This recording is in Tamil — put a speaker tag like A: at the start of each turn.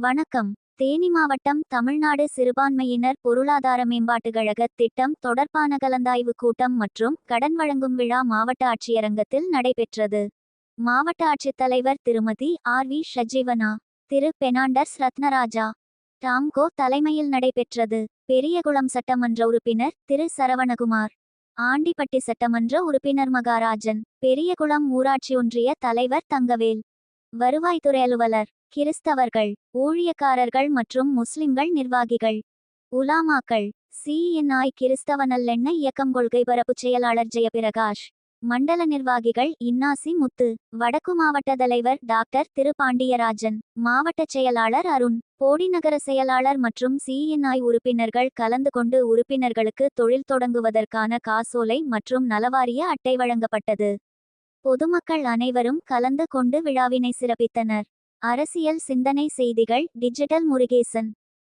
A: வணக்கம். தேனி மாவட்டம் தமிழ்நாடு சிறுபான்மையினர் பொருளாதார மேம்பாட்டுக் கழக திட்டம் தொடர்பான கலந்தாய்வு கூட்டம் மற்றும் கடன் வழங்கும் விழா மாவட்ட ஆட்சியரங்கத்தில் நடைபெற்றது. மாவட்ட ஆட்சித்தலைவர் திருமதி ஆர் வி ஷஜீவனா திரு பெனாண்டர்ஸ் ரத்னராஜா டாம்கோ தலைமையில் நடைபெற்றது. பெரியகுளம் சட்டமன்ற உறுப்பினர் திரு சரவணகுமார் ஆண்டிப்பட்டி சட்டமன்ற உறுப்பினர் மகாராஜன் பெரியகுளம் ஊராட்சி ஒன்றிய தலைவர் தங்கவேல் வருவாய்த்துறை அலுவலர் கிறிஸ்தவர்கள் ஊழியக்காரர்கள் மற்றும் முஸ்லிம்கள் நிர்வாகிகள். உலாமாக்கள் சிஎன்ஐ கிறிஸ்தவ நல்லெண்ண இயக்கம் கொள்கை பரப்பு செயலாளர் ஜெயபிரகாஷ் மண்டல நிர்வாகிகள் இன்னாசி முத்து வடக்கு மாவட்ட தலைவர் டாக்டர் திரு பாண்டியராஜன் மாவட்ட செயலாளர் அருண் போடிநகர செயலாளர் மற்றும் சிஎன்ஐ உறுப்பினர்கள் கலந்து கொண்டு உறுப்பினர்களுக்கு தொழில் தொடங்குவதற்கான காசோலை மற்றும் நலவாரிய அட்டை வழங்கப்பட்டது. பொதுமக்கள் அனைவரும் கலந்து கொண்டு விழாவினை சிறப்பித்தனர். அரசியல் சிந்தனை செய்திகள் டிஜிட்டல் முருகேசன்.